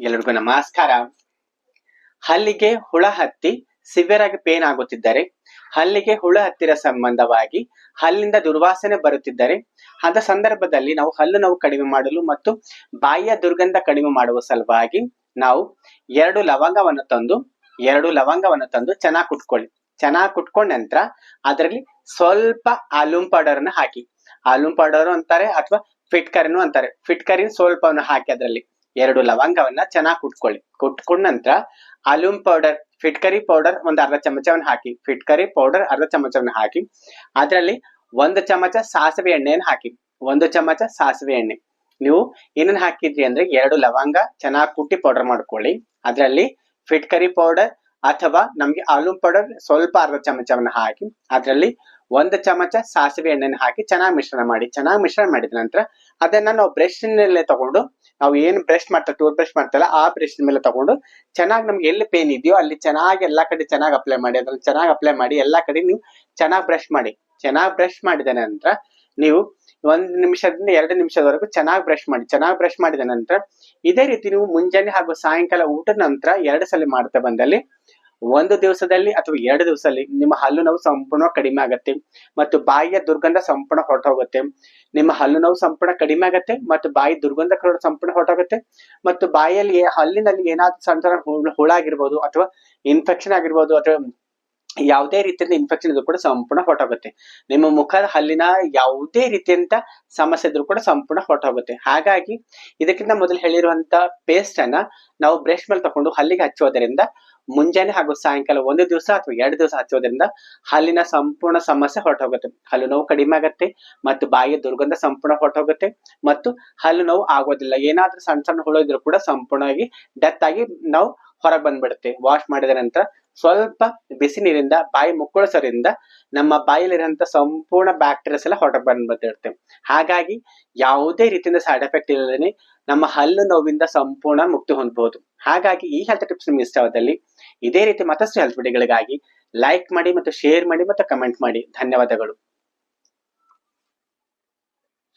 ಎಲ್ಲರಿಗೂ ನಮಸ್ಕಾರ. ಹಲ್ಲಿಗೆ ಹುಳ ಹತ್ತಿ ಸಿವಿಯರ್ ಆಗಿ ಪೇನ್ ಆಗುತ್ತಿದ್ದರೆ, ಹಲ್ಲಿಗೆ ಹುಳ ಹತ್ತಿರ ಸಂಬಂಧವಾಗಿ ಹಲ್ಲಿಂದ ದುರ್ವಾಸನೆ ಬರುತ್ತಿದ್ದರೆ ಅಂತ ಸಂದರ್ಭದಲ್ಲಿ ನಾವು ಹಲ್ಲು ನೋವು ಕಡಿಮೆ ಮಾಡಲು ಮತ್ತು ಬಾಯಿಯ ದುರ್ಗಂಧ ಕಡಿಮೆ ಮಾಡುವ ಸಲುವಾಗಿ ನಾವು ಎರಡು ಲವಂಗವನ್ನು ತಂದು, ಎರಡು ಲವಂಗವನ್ನು ತಂದು ಚೆನ್ನಾಗಿ ಕುಟ್ಕೊಳ್ಳಿ. ಚೆನ್ನಾಗಿ ಕುಟ್ಕೊಂಡ ನಂತರ ಅದರಲ್ಲಿ ಸ್ವಲ್ಪ ಆಲೂಮ್ ಪೌಡರ್ ಹಾಕಿ. ಆಲೂಮ್ ಪೌಡರ್ ಅಂತಾರೆ ಅಥವಾ ಫಿಟ್ಕರಿನೂ ಅಂತಾರೆ. ಫಿಟ್ಕರಿ ಸ್ವಲ್ಪವನ್ನು ಹಾಕಿ ಅದರಲ್ಲಿ ಎರಡು ಲವಂಗವನ್ನ ಚೆನ್ನಾಗಿ ಕುಟ್ಕೊಳ್ಳಿ. ಕುಟ್ಕೊಂಡ ನಂತರ ಅಲೂಮ್ ಪೌಡರ್ ಫಿಟ್ಕರಿ ಪೌಡರ್ ಒಂದು ಅರ್ಧ ಚಮಚವನ್ನು ಹಾಕಿ ಫಿಟ್ಕರಿ ಪೌಡರ್ ಅರ್ಧ ಚಮಚವನ್ನು ಹಾಕಿ, ಅದರಲ್ಲಿ ಒಂದು ಚಮಚ ಸಾಸಿವೆ ಎಣ್ಣೆಯನ್ನು ಹಾಕಿ, ಒಂದು ಚಮಚ ಸಾಸಿವೆ ಎಣ್ಣೆ. ನೀವು ಏನನ್ನ ಹಾಕಿದ್ರಿ ಅಂದ್ರೆ ಎರಡು ಲವಂಗ ಚೆನ್ನಾಗಿ ಕುಟ್ಟಿ ಪೌಡರ್ ಮಾಡ್ಕೊಳ್ಳಿ. ಅದರಲ್ಲಿ ಫಿಟ್ಕರಿ ಪೌಡರ್ ಅಥವಾ ನಮ್ಗೆ ಆಲೂಮ್ ಪೌಡರ್ ಸ್ವಲ್ಪ ಅರ್ಧ ಚಮಚವನ್ನು ಹಾಕಿ, ಅದರಲ್ಲಿ ಒಂದು ಚಮಚ ಸಾಸಿವೆ ಎಣ್ಣೆನ ಹಾಕಿ ಚೆನ್ನಾಗಿ ಮಿಶ್ರಣ ಮಾಡಿ, ಚೆನ್ನಾಗಿ ಮಿಶ್ರಣ ಮಾಡಿದ ನಂತರ ಅದನ್ನ ನಾವು ಬ್ರಷ್ ನಲ್ಲೇ ತಗೊಂಡು, ನಾವು ಏನು ಬ್ರಷ್ ಮಾಡ್ತಾ ಟೂತ್ ಬ್ರಷ್ ಮಾಡ್ತಲ್ಲ ಆ ಬ್ರಷ್ ಮೇಲೆ ತಗೊಂಡು ಚೆನ್ನಾಗಿ ನಮ್ಗೆ ಎಲ್ಲಿ ಪೇನ್ ಇದೆಯೋ ಅಲ್ಲಿ ಚೆನ್ನಾಗಿ ಎಲ್ಲಾ ಕಡೆ ಚೆನ್ನಾಗಿ ಅಪ್ಲೈ ಮಾಡಿ ಅದನ್ನ ಚೆನ್ನಾಗಿ ಅಪ್ಲೈ ಮಾಡಿ, ಎಲ್ಲಾ ಕಡೆ ನೀವು ಚೆನ್ನಾಗಿ ಬ್ರಷ್ ಮಾಡಿ. ಚೆನ್ನಾಗಿ ಬ್ರಷ್ ಮಾಡಿದ ನಂತರ ನೀವು ಒಂದ್ ನಿಮಿಷದಿಂದ ಎರಡು ನಿಮಿಷದವರೆಗೂ ಚೆನ್ನಾಗಿ ಬ್ರಷ್ ಮಾಡಿ. ಚೆನ್ನಾಗಿ ಬ್ರಷ್ ಮಾಡಿದ ನಂತರ ಇದೇ ರೀತಿ ನೀವು ಮುಂಜಾನೆ ಹಾಗೂ ಸಾಯಂಕಾಲ ಊಟದ ನಂತರ ಎರಡು ಸಲ ಮಾಡ್ತಾ ಬಂದಲ್ಲಿ ಒಂದು ದಿವಸದಲ್ಲಿ ಅಥವಾ ಎರಡು ದಿವಸದಲ್ಲಿ ನಿಮ್ಮ ಹಲ್ಲು ನೋವು ಸಂಪೂರ್ಣ ಕಡಿಮೆ ಆಗತ್ತೆ ಮತ್ತು ಬಾಯಿಯ ದುರ್ಗಂಧ ಸಂಪೂರ್ಣ ಹೊರಟೋಗುತ್ತೆ. ನಿಮ್ಮ ಹಲ್ಲು ನೋವು ಸಂಪೂರ್ಣ ಕಡಿಮೆ ಆಗತ್ತೆ ಮತ್ತು ಬಾಯಿ ದುರ್ಗಂಧ ಕೂಡ ಸಂಪೂರ್ಣ ಹೊರಟೋಗುತ್ತೆ ಮತ್ತು ಬಾಯಿಯಲ್ಲಿ ಹಲ್ಲಿನಲ್ಲಿ ಏನಾದ್ರು ಸಣ್ಣ ಸಣ್ಣ ಹುಳ ಆಗಿರ್ಬೋದು ಅಥವಾ ಇನ್ಫೆಕ್ಷನ್ ಆಗಿರ್ಬೋದು ಅಥವಾ ಯಾವುದೇ ರೀತಿಯಿಂದ ಇನ್ಫೆಕ್ಷನ್ ಇದ್ರು ಕೂಡ ಸಂಪೂರ್ಣ ಹೊರಟೋಗುತ್ತೆ. ನಿಮ್ಮ ಮುಖದ ಹಲ್ಲಿನ ಯಾವುದೇ ರೀತಿಯಂತ ಸಮಸ್ಯೆ ಇದ್ರೂ ಕೂಡ ಸಂಪೂರ್ಣ ಹೊರಟೋಗುತ್ತೆ. ಹಾಗಾಗಿ ಇದಕ್ಕಿಂತ ಮೊದಲು ಹೇಳಿರುವಂತ ಪೇಸ್ಟ್ ಅನ್ನ ನಾವು ಬ್ರಷ್ ಮೇಲೆ ತಕೊಂಡು ಹಲ್ಲಿಗೆ ಹಚ್ಚೋದ್ರಿಂದ ಮುಂಜಾನೆ ಹಾಗೂ ಸಾಯಂಕಾಲ ಒಂದು ದಿವಸ ಅಥವಾ ಎರಡು ದಿವಸ ಹಚ್ಚೋದ್ರಿಂದ ಹಲ್ಲಿನ ಸಂಪೂರ್ಣ ಸಮಸ್ಯೆ ಹೊರಟೋಗುತ್ತೆ. ಹಲ್ಲು ನೋವು ಕಡಿಮೆ ಆಗುತ್ತೆ ಮತ್ತು ಬಾಯಿಯ ದುರ್ಗಂಧ ಸಂಪೂರ್ಣ ಹೊರಟೋಗುತ್ತೆ ಮತ್ತು ಹಲ್ಲು ನೋವು ಆಗೋದಿಲ್ಲ. ಏನಾದ್ರೂ ಸಣ್ಣ ಸಣ್ಣ ಹುಳು ಇದ್ರೂ ಕೂಡ ಸಂಪೂರ್ಣವಾಗಿ ಡೆತ್ ಆಗಿ ನಾವು ಹೊರಗೆ ಬಂದ್ಬಿಡುತ್ತೆ. ವಾಶ್ ಮಾಡಿದ ನಂತರ ಸ್ವಲ್ಪ ಬಿಸಿ ನೀರಿಂದ ಬಾಯಿ ಮುಕ್ಕುಳಿಸೋದ್ರಿಂದ ನಮ್ಮ ಬಾಯಿಲಿರುವಂತ ಸಂಪೂರ್ಣ ಬ್ಯಾಕ್ಟೀರಿಯಾಸ್ ಎಲ್ಲ ಹೊರಗೆ ಬಂದ್ಬಿಟ್ಟಿರುತ್ತೆ. ಹಾಗಾಗಿ ಯಾವುದೇ ರೀತಿಯಿಂದ ಸೈಡ್ ಎಫೆಕ್ಟ್ ಇಲ್ಲದೇ ನಮ್ಮ ಹಲ್ಲು ನೋವಿಂದ ಸಂಪೂರ್ಣ ಮುಕ್ತಿ ಹೊಂದಬಹುದು ಹಾಗಾಗಿ ಈ ಹೆಲ್ತ್ ಟಿಪ್ಸ್ ನಿಮ್ಗೆ ಇಷ್ಟವಾದಲ್ಲಿ ಇದೇ ರೀತಿ ಮತ್ತಷ್ಟು ಹೆಲ್ತ್ ವಿಡಿಯೋಗಳಿಗಾಗಿ ಲೈಕ್ ಮಾಡಿ ಮತ್ತು ಶೇರ್ ಮಾಡಿ ಮತ್ತು ಕಮೆಂಟ್ ಮಾಡಿ. ಧನ್ಯವಾದಗಳು.